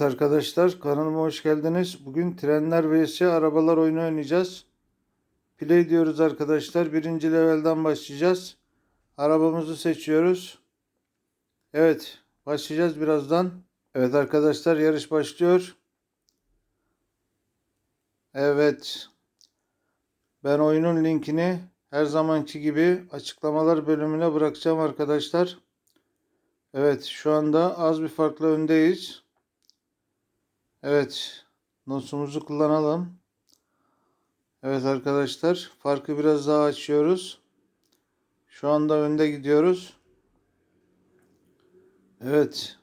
Arkadaşlar kanalıma hoş geldiniz. Bugün trenler vs arabalar oyunu oynayacağız. Play diyoruz arkadaşlar. Birinci levelden başlayacağız. Arabamızı seçiyoruz. Evet başlayacağız birazdan. Evet arkadaşlar yarış başlıyor. Evet. Ben oyunun linkini her zamanki gibi açıklamalar bölümüne bırakacağım arkadaşlar. Evet şu anda az bir farklı öndeyiz. Evet. Nosumuzu kullanalım. Evet arkadaşlar. Farkı biraz daha açıyoruz. Şu anda önde gidiyoruz. Evet.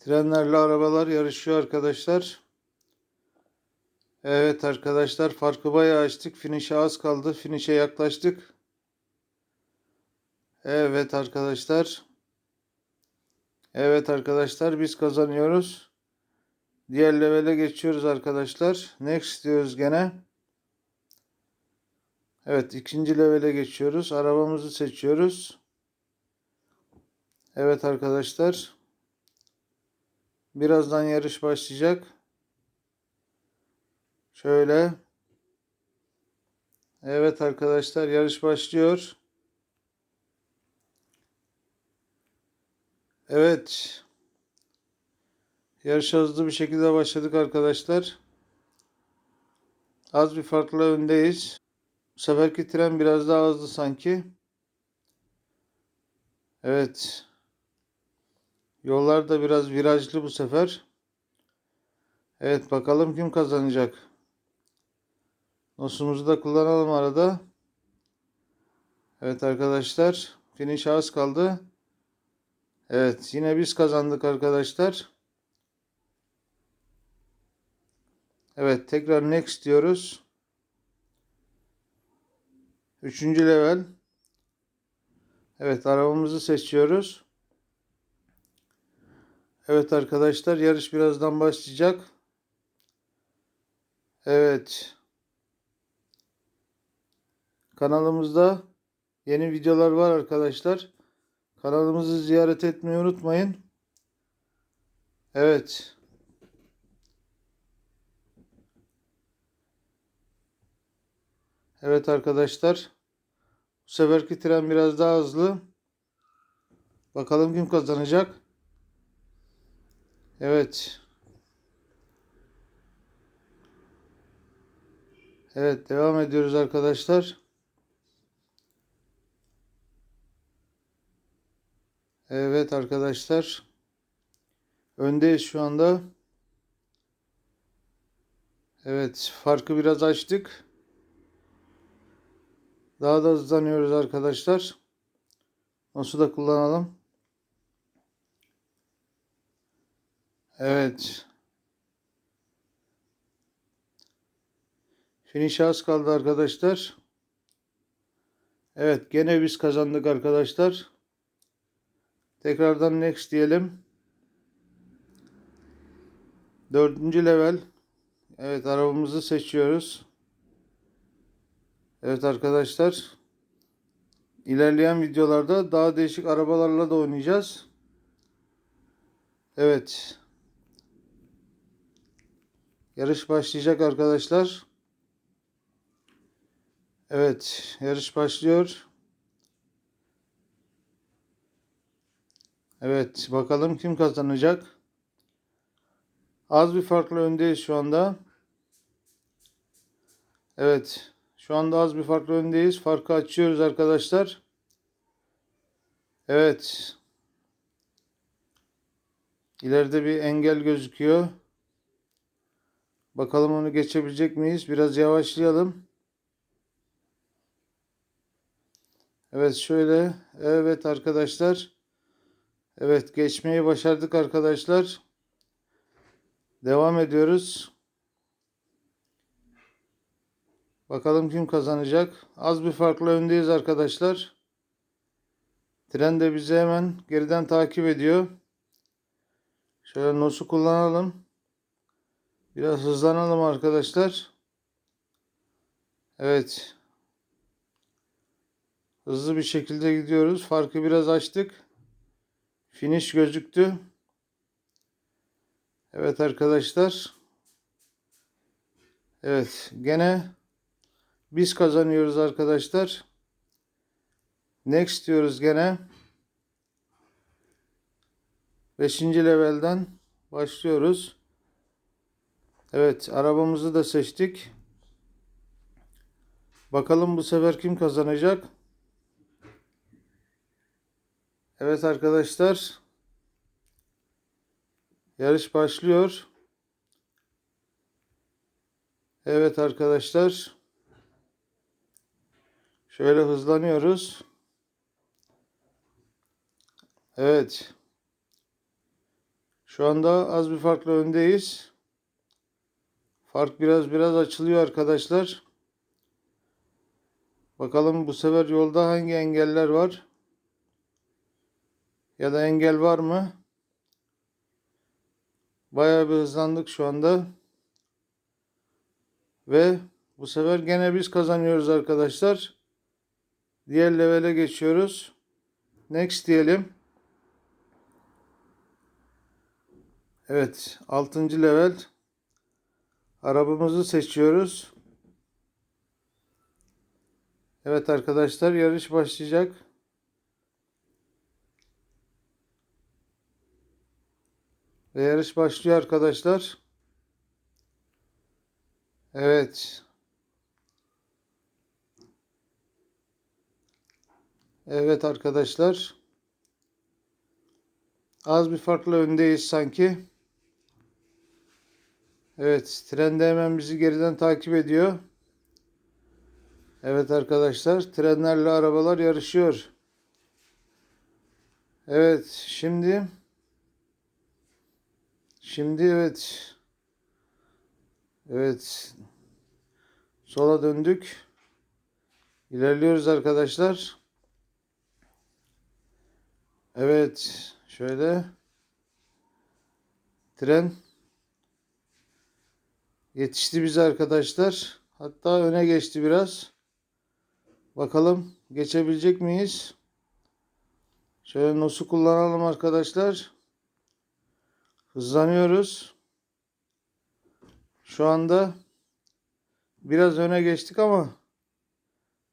Trenlerle arabalar yarışıyor arkadaşlar. Evet arkadaşlar farkı bayağı açtık. Finish'e az kaldı. Finish'e yaklaştık. Evet arkadaşlar. Evet arkadaşlar biz kazanıyoruz. Diğer levele geçiyoruz arkadaşlar. Next diyoruz gene. Evet ikinci levele geçiyoruz. Arabamızı seçiyoruz. Evet arkadaşlar. Birazdan yarış başlayacak. Şöyle. Evet arkadaşlar yarış başlıyor. Evet. Yarışa hızlı bir şekilde başladık arkadaşlar. Az bir farkla öndeyiz. Bu seferki tren biraz daha hızlı sanki. Evet. Yollar da biraz virajlı bu sefer. Evet bakalım kim kazanacak. Nosumuzu da kullanalım arada. Evet arkadaşlar. Finish az kaldı. Evet yine biz kazandık arkadaşlar. Evet tekrar next diyoruz. Üçüncü level. Evet arabamızı seçiyoruz. Evet arkadaşlar yarış birazdan başlayacak. Evet. Kanalımızda yeni videolar var arkadaşlar. Kanalımızı ziyaret etmeyi unutmayın. Evet. Evet arkadaşlar. Bu seferki tren biraz daha hızlı. Bakalım kim kazanacak. Evet. Evet devam ediyoruz arkadaşlar. Evet arkadaşlar. Öndeyiz şu anda. Evet farkı biraz açtık. Daha da hızlanıyoruz arkadaşlar. Nasıl da kullanalım. Evet. Finish az kaldı arkadaşlar. Evet gene biz kazandık arkadaşlar. Tekrardan next diyelim. Dördüncü level. Evet arabamızı seçiyoruz. Evet arkadaşlar. İlerleyen videolarda daha değişik arabalarla da oynayacağız. Evet. Yarış başlayacak arkadaşlar. Evet, yarış başlıyor. Evet, bakalım kim kazanacak. Az bir farklı öndeyiz şu anda. Evet, şu anda az bir farklı öndeyiz. Farkı açıyoruz arkadaşlar. Evet. İleride bir engel gözüküyor. Bakalım onu geçebilecek miyiz? Biraz yavaşlayalım. Evet şöyle. Evet arkadaşlar. Evet geçmeyi başardık arkadaşlar. Devam ediyoruz. Bakalım kim kazanacak. Az bir farklı öndeyiz arkadaşlar. Tren de bizi hemen geriden takip ediyor. Şöyle nosu kullanalım. Biraz hızlanalım arkadaşlar. Evet. Hızlı bir şekilde gidiyoruz. Farkı biraz açtık. Finish gözüktü. Evet arkadaşlar. Evet gene biz kazanıyoruz arkadaşlar. Next diyoruz gene. Beşinci levelden başlıyoruz. Evet arabamızı da seçtik. Bakalım bu sefer kim kazanacak? Evet arkadaşlar. Yarış başlıyor. Evet arkadaşlar. Şöyle hızlanıyoruz. Evet. Şu anda az bir farkla öndeyiz. Fark biraz biraz açılıyor arkadaşlar. Bakalım bu sefer yolda hangi engeller var? Ya da engel var mı? Bayağı bir hızlandık şu anda. Ve bu sefer gene biz kazanıyoruz arkadaşlar. Diğer levele geçiyoruz. Next diyelim. Evet, 6. level. Arabamızı seçiyoruz. Evet arkadaşlar yarış başlayacak. Ve yarış başlıyor arkadaşlar. Evet. Evet arkadaşlar. Az bir farkla öndeyiz sanki. Evet, tren hemen bizi geriden takip ediyor. Evet arkadaşlar, trenlerle arabalar yarışıyor. Evet, şimdi şimdi evet. Evet. Sola döndük. İlerliyoruz arkadaşlar. Evet, şöyle tren Yetişti bize arkadaşlar. Hatta öne geçti biraz. Bakalım geçebilecek miyiz? Şöyle nosu kullanalım arkadaşlar. Hızlanıyoruz. Şu anda biraz öne geçtik ama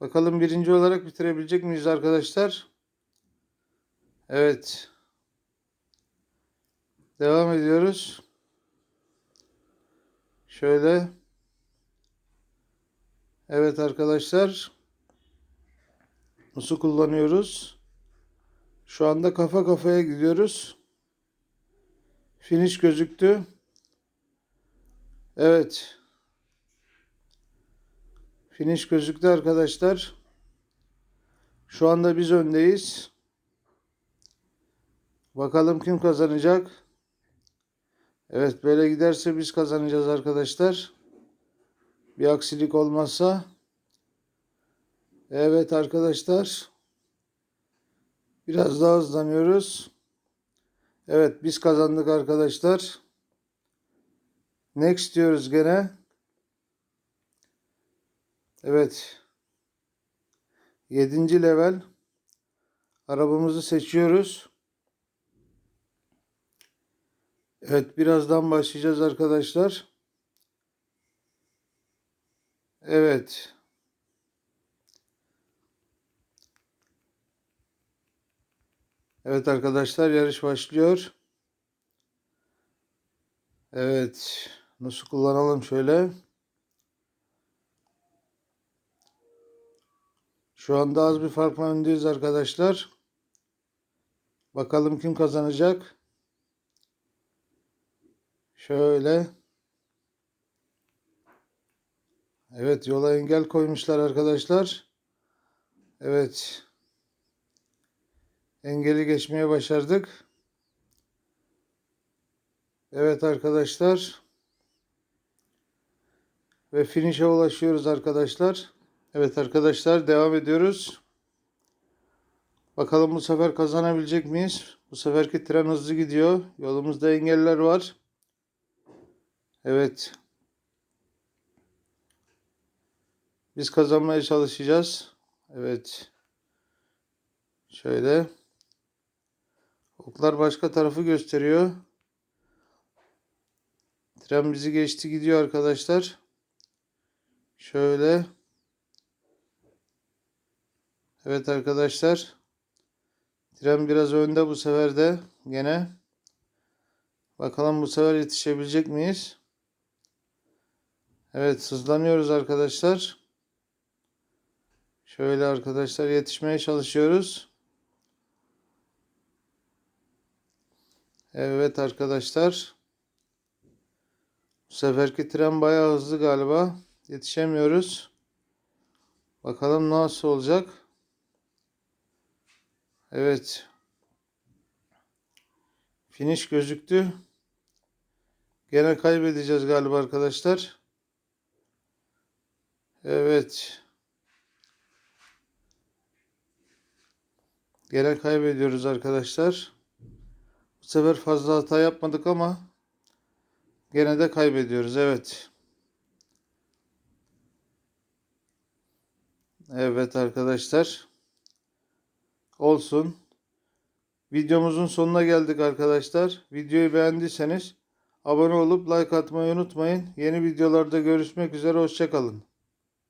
bakalım birinci olarak bitirebilecek miyiz arkadaşlar? Evet. Devam ediyoruz. Şöyle. Evet arkadaşlar. Nasıl kullanıyoruz? Şu anda kafa kafaya gidiyoruz. Finish gözüktü. Evet. Finish gözüktü arkadaşlar. Şu anda biz öndeyiz. Bakalım kim kazanacak? Evet böyle giderse biz kazanacağız arkadaşlar. Bir aksilik olmazsa. Evet arkadaşlar. Biraz daha hızlanıyoruz. Evet biz kazandık arkadaşlar. Next diyoruz gene. Evet. Yedinci level. Arabamızı seçiyoruz. Evet birazdan başlayacağız arkadaşlar. Evet. Evet arkadaşlar yarış başlıyor. Evet. Nasıl kullanalım şöyle. Şu anda az bir farkla öndeyiz arkadaşlar. Bakalım kim kazanacak. Şöyle. Evet yola engel koymuşlar arkadaşlar. Evet. Engeli geçmeye başardık. Evet arkadaşlar. Ve finish'e ulaşıyoruz arkadaşlar. Evet arkadaşlar devam ediyoruz. Bakalım bu sefer kazanabilecek miyiz? Bu seferki tren hızlı gidiyor. Yolumuzda engeller var. Evet. Biz kazanmaya çalışacağız. Evet. Şöyle. Oklar başka tarafı gösteriyor. Tren bizi geçti gidiyor arkadaşlar. Şöyle. Evet arkadaşlar. Tren biraz önde bu sefer de gene. Bakalım bu sefer yetişebilecek miyiz? Evet hızlanıyoruz arkadaşlar. Şöyle arkadaşlar yetişmeye çalışıyoruz. Evet arkadaşlar. Bu seferki tren bayağı hızlı galiba. Yetişemiyoruz. Bakalım nasıl olacak. Evet. Finish gözüktü. Gene kaybedeceğiz galiba arkadaşlar. Evet. Gene kaybediyoruz arkadaşlar. Bu sefer fazla hata yapmadık ama gene de kaybediyoruz. Evet. Evet arkadaşlar. Olsun. Videomuzun sonuna geldik arkadaşlar. Videoyu beğendiyseniz abone olup like atmayı unutmayın. Yeni videolarda görüşmek üzere. Hoşçakalın.